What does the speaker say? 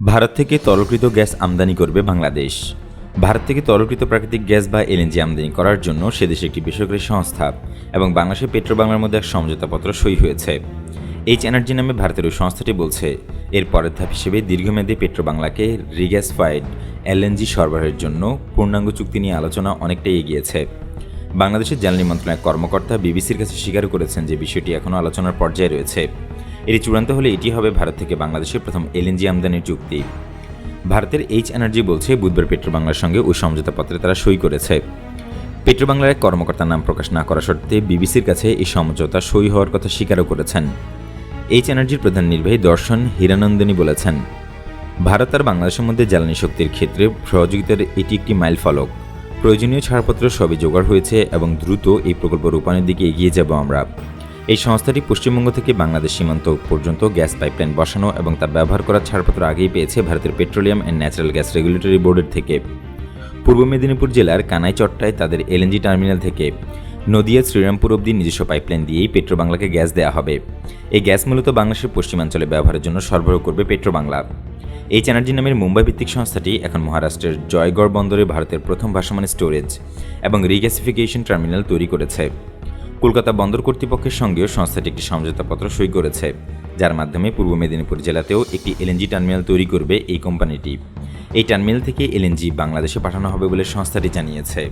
ভারত থেকে তরলকৃত গ্যাস আমদানি করবে বাংলাদেশ। ভারত থেকে তরলকৃত প্রাকৃতিক গ্যাস বা এলএনজি আমদানি করার জন্য সে দেশে একটি বেসরকারি সংস্থা এবং বাংলাদেশের পেট্রো বাংলার মধ্যে এক সমঝোতাপত্র সই হয়েছে। এইচ এনার্জি নামে ভারতের ওই সংস্থাটি বলছে, এর পরের ধাপ হিসেবে দীর্ঘমেয়াদী পেট্রো বাংলাকে রিগ্যাসফাইড এলএনজি সরবরাহের জন্য পূর্ণাঙ্গ চুক্তি নিয়ে আলোচনা অনেকটাই এগিয়েছে। বাংলাদেশের জ্বালানি মন্ত্রণালয়ের কর্মকর্তা বিবিসির কাছে স্বীকার করেছেন যে বিষয়টি এখনও আলোচনার পর্যায়ে রয়েছে। এটি চূড়ান্ত হলে এটি হবে ভারত থেকে বাংলাদেশের প্রথম এলএনজি আমদানির চুক্তি। ভারতের এইচ এনার্জি বলছে, বুধবার পেট্রো বাংলার সঙ্গে ওই সমঝোতাপত্রে তারা সই করেছে। পেট্রো বাংলার এক কর্মকর্তার নাম প্রকাশ না করা সত্ত্বে বিবিসির কাছে এই সমঝোতা সই হওয়ার কথা স্বীকারও করেছেন। এইচ এনার্জির প্রধান নির্বাহী দর্শন হীরানন্দিনী বলেছেন, ভারত আর বাংলাদেশের মধ্যে জ্বালানি শক্তির ক্ষেত্রে সহযোগিতার এটি একটি মাইল ফলক। প্রয়োজনীয় ছাড়পত্র সবই জোগাড় হয়েছে এবং দ্রুত এই প্রকল্প রূপায়ণের দিকে এগিয়ে যাব আমরা। এই সংস্থাটি পশ্চিমবঙ্গ থেকে বাংলাদেশ সীমান্ত পর্যন্ত গ্যাস পাইপলাইন বসানো এবং তা ব্যবহার করার ছাড়পত্র আগেই পেয়েছে ভারতের petroleum and natural gas regulatory বোর্ডের থেকে। পূর্ব মেদিনীপুর জেলার কানাইচট্টায় তাদের এলএনজি টার্মিনাল থেকে নদিয়া শ্রীরামপুর অব্দি নিজস্ব পাইপলাইন দিয়েই পেট্রো বাংলাকে গ্যাস দেওয়া হবে। এই গ্যাস মূলত বাংলাদেশের পশ্চিমাঞ্চলে ব্যবহারের জন্য সরবরাহ করবে পেট্রো বাংলা এই চ্যানার্জি নামের মুম্বাই ভিত্তিক সংস্থাটি এখন মহারাষ্ট্রের জয়গড় বন্দরে ভারতের প্রথম ভাসমান স্টোরেজ এবং রিগ্যাসিফিকেশন টার্মিনাল তৈরি করেছে। কলকাতা বন্দর কর্তৃপক্ষের সঙ্গেও সংস্থাটি একটি সমঝোতাপত্র সই করেছে, যার মাধ্যমে পূর্ব মেদিনীপুর জেলাতেও একটি এলএনজি টার্মিনাল তৈরি করবে এই কোম্পানিটি। এই টার্মিনাল থেকে এলএনজি বাংলাদেশে পাঠানো হবে বলে সংস্থাটি জানিয়েছে।